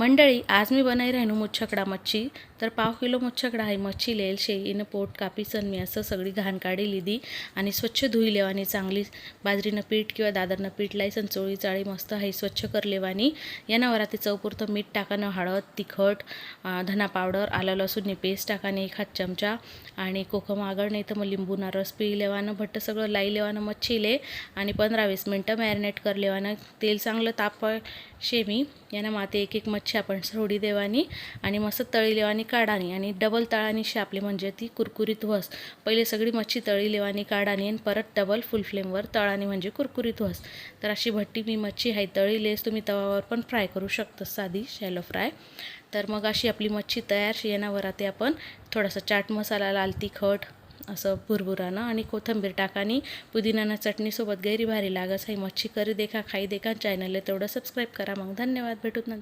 मंडळी आज मी बनाई राहिनो मुच्छकडा मच्छी. तर पाव किलो मुच्छकडा आहे मच्छी लेल शेळीनं पोट कापीसन मी असं सगळी घाण काढी लिहिली. आणि स्वच्छ धुई लेवानी चांगली बाजरीनं पीठ किंवा दादरनं पीठ लायसन चोळी चाळी मस्त आहे स्वच्छ कर लेवानी. यानं वराती चौपुरतं मीठ टाकानं हळद तिखट धना पावडर आलं लसूणनी पेस्ट टाकाने एखाद चमचा आणि कोकम आगळ नाही तर मग लिंबूना रस पी लेवानं भट्ट सगळं लाई लेवानं मच्छीले आणि पंधरा वीस मिनटं मॅरिनेट कर लेवानं. तेल चांगलं ताप शे मी यानं माते एक एक मच्छी आपण सोडी देवानी आणि मस्त तळी लेवानी काढानी आणि डबल तळानी शापली म्हणजे ती कुरकुरीत व्हस. पहिले सगळी मच्छी तळी लेवानी काढानी आणि परत डबल फुल फ्लेमवर तळानी म्हणजे कुरकुरीत व्हस. तर अशी भट्टी मी मच्छी आहे तळी लेस तुम्ही तवावर पण फ्राय करू शकता साधी शॅलो फ्राय तर मग अशी आपली मच्छी तयार शेणावर आता आपण थोडासा चाट मसाला लाल तिखट असं भुरभुरानं आणि कोथिंबीर टाकानी पुदिनाना चटणीसोबत गैरी भारी लागस आहे मच्छी करी देखा खाई देखा चॅनलला तेवढं सबस्क्राईब करा. मग धन्यवाद भेटूत नंतर.